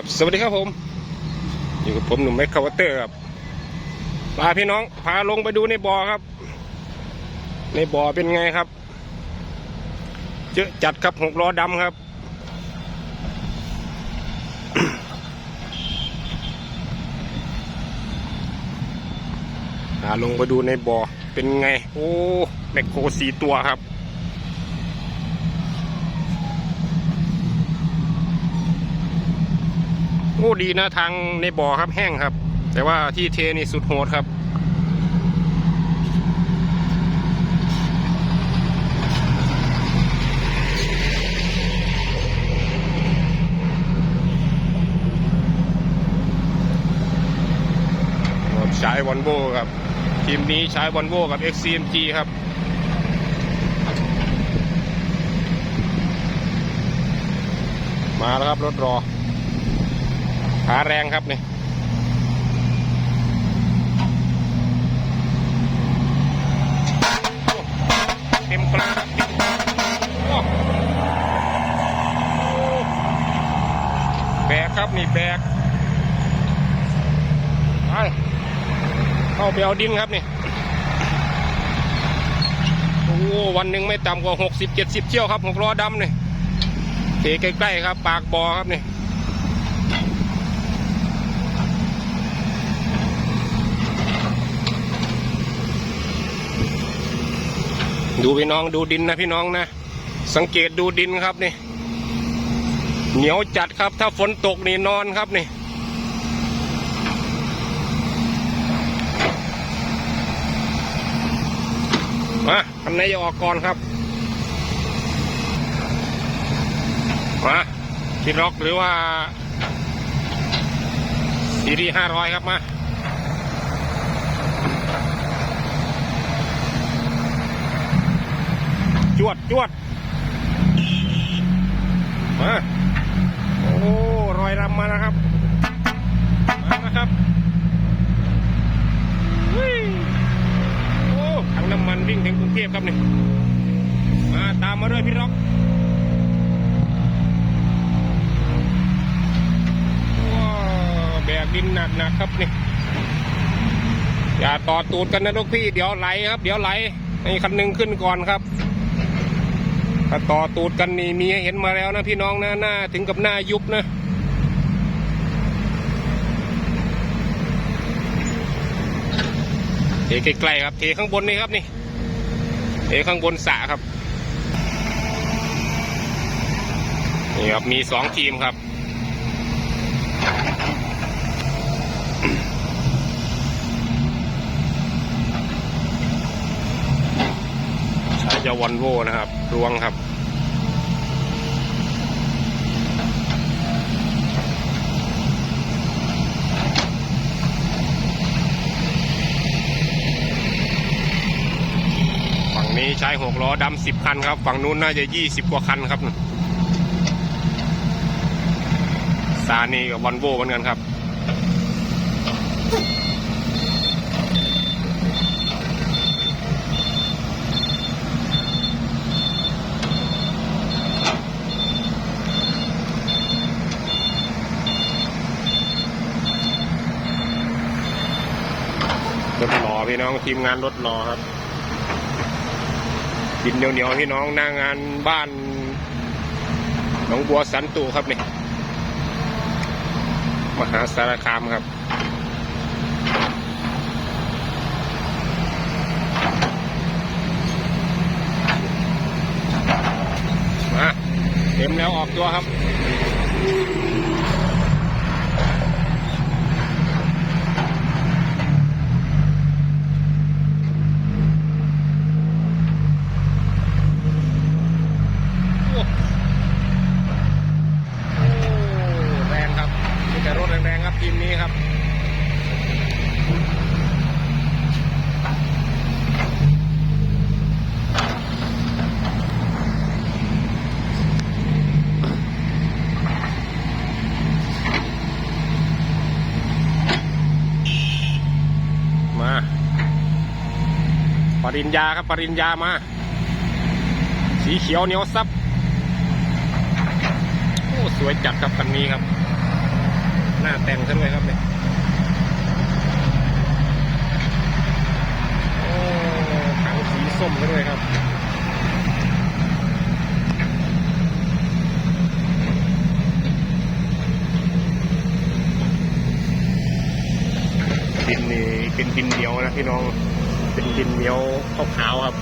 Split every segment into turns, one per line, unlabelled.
ครับสวัสดีครับผม อยู่กับผมหนุ่มแม็กคาวเตอร์ครับพาพี่น้องพาลงไปดูในบ่อครับ ในบ่อเป็นไงครับเจอะจัดครับหกล้อดำครับ พาลงไปดูในบ่อเป็นไง โอ้แมคโครสีตัวครับ โอ้ดีนะทางในบ่อครับแห้งครับ แต่ว่าที่เทนี่สุดโหดครับใช้วอลโวครับ ทีมนี้ใช้วอลโวกับ XCMG ครับมาแล้วครับ รถรอ ขาแรงครับนี่เต็มกลางแบกครับนี่แบกไปเข้าไปเอาดินครับนี่โอ้วันหนึ่งไม่ต่ำกว่าหกสิบเจ็ดสิบเที่ยวครับหกล้อดำนี่เทใกล้ๆครับ ปากบ่อครับนี่ ดูพี่น้องดูดินนะพี่น้องนะ สังเกตดูดินครับนี่ เหนียวจัดครับ ถ้าฝนตกนี่นอนครับนี่มาคันไหนจะออกก่อนครับมาคิดล็อกหรือว่าซีรีห้าร้อยครับมา จวดจวดมาโอ้รอยรำมานะครับ มานะครับโอ้ถังน้ำมันวิ่งถึงกรุงเทพครับนี่มาตามมาด้วยพี่ร็อกว้าแบกดินหนักหนักครับนี่อย่าต่อตูดกันนะลูกพี่ เดี๋ยวไหลครับ เดี๋ยวไหลให้คันหนึ่งขึ้นก่อนครับ ถ้าต่อตูดกันนี่มีเห็นมาแล้วนะพี่น้องนะหน้าถึงกับหน้ายุบนะเทใกล้ๆครับเทข้างบนนี่ครับนี่เทข้างบนสะครับนี่ครับมีสองทีมครับใช้จะวอนโวนะครับ รวงครับ ฝั่งนี้ใช้หกล้อดำสิบคันครับ ฝั่งนู้นน่าจะยี่สิบกว่าคันครับซานี่กับวอนโวเหมือนกันครับ รถหล่ อพี่น้องทีมงานรถหล่อครับกินเหนียวๆพี่น้องหน้างานบ้านหนองบัวสันตุครับนี่มหาสารคามครับมาเต็มแล้วออกตัวครับ โอ้แรงครับมีแต่รถแรงๆครับทีมนี้ครับ มา ป ริญญาครับปริญญามา สีเขียวเหนียวซับโอ้สวยจัดครับคันนี้ครับ หน้าแต่งซะด้วยครับเนี่ยโอ้ถังสีส้มซะด้วยครับดินนี่เป็นดินเหนียวนะพี่น้อง เป็นดินเหนียวขาวๆครับ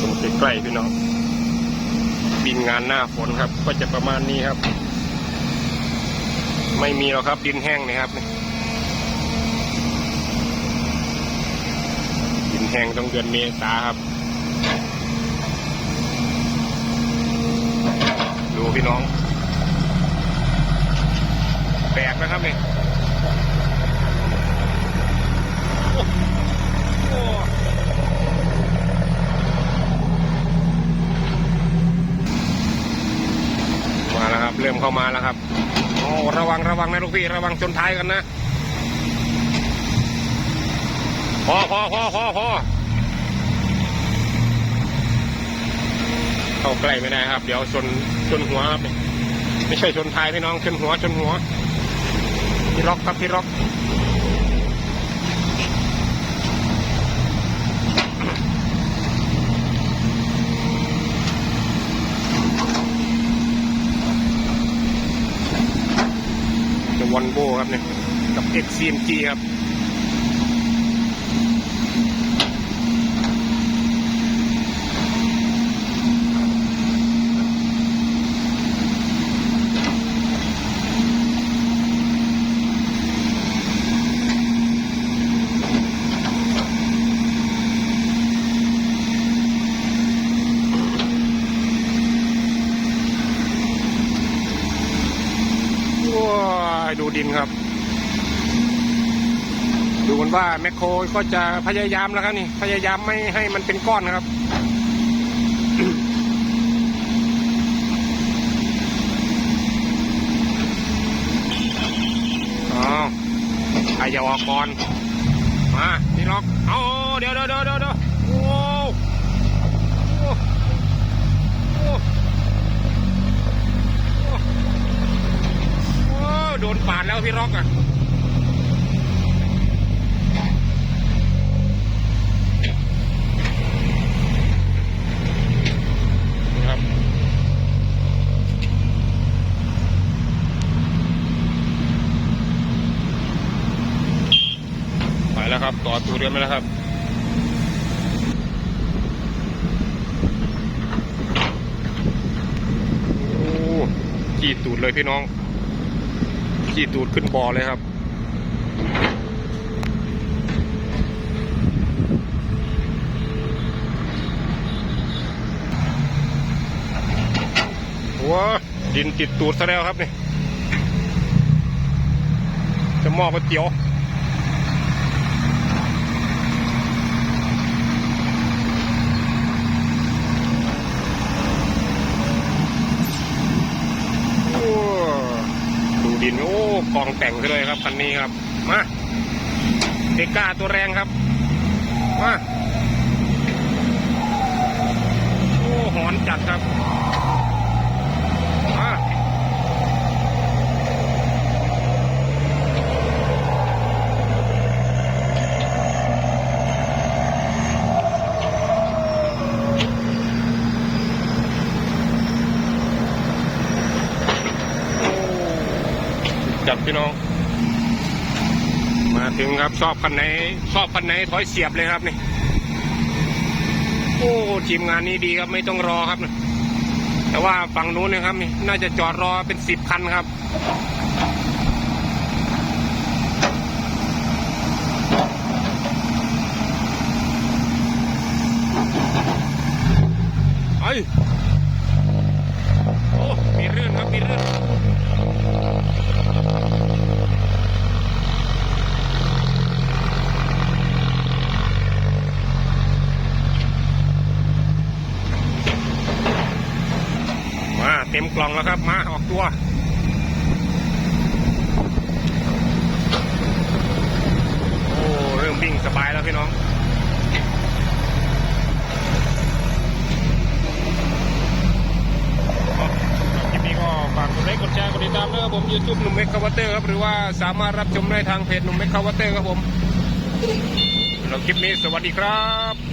ชมใกล้ๆพี่น้องดินงานหน้าฝนครับ ก็จะประมาณนี้ครับ ไม่มีหรอกครับดินแห้งนะครับนี่ ดิน แห้งต้องเดือนเมษาครับ ดูพี่น้องแบกนะครับนี่โอ้โอ้มาแล้วครับ เริ่มเข้ามาแล้วครับโอ้ระวังระวังนะลูกพี่ ระวังชนท้ายกันนะ พอพอพอพอพอเข้าใกล้ไม่ได้ครับ เดี๋ยวชนชนหัวครับนี่ไม่ใช่ชนท้ายพี่น้องชนหัวชนหัวพี่ล็อกครับพี่ล็อกจะวันโบครับเนี่ยกับ XCMG ครับ ว้ายดูดินครับ ดูเหมือนว่าแมคโครก็จะพยายามแล้วครับนี่ พยายามไม่ให้มันเป็นก้อนนะครับอ๋อใครจะออกก่อนมาพี่ล็อก เอาเดี๋ยวเดี๋ยวเดี๋ยวเดี๋ยวเดี๋ยวโอ้โอ้โอ้ โดนปาดแล้วพี่ร็อกอะครับไปแล้วครับ ต่อตูเรือนไปแล้วครับโอ้จีดตูดเลยพี่น้อง ขี่ตูดขึ้นบอเลยครับ ว้าดินติดตูดซะแล้วครับนี่ จะม้อก๋วยเตี๋ยว โอ้ดูดิ นโอ้กองแต่งซะเลยครับคันนี้ครับ มาเดก้าตัวแรงครับ มา โอ้หอนจัดครับ มา จัดพี่น้อง มาถึงครับชอบคันไหนชอบคันไหนถอยเสียบเลยครับนี่โอ้ทีมงานนี้ดีครับไม่ต้องรอครับแต่ว่าฝั่งนู้นนะครับนี่น่าจะจอดรอเป็นสิบคันครับไอ้ยโอ้มีเรื่องครับมีเรื่อง ล่องแล้วครับ มาออกตัวโอ้เริ่มวิ่งสบายแล้วพี่น้องคลิปนี้ก็ฝากกดไลค์กดแชร์กดติดตามนะครับผมยูทูบหนุ่มเมกคาวเตอร์ครับหรือว่าสามารถรับชมได้ทางเพจหนุ่มเมกคาวเตอร์ครับผมแล้วคลิปนี้สวัสดีครับ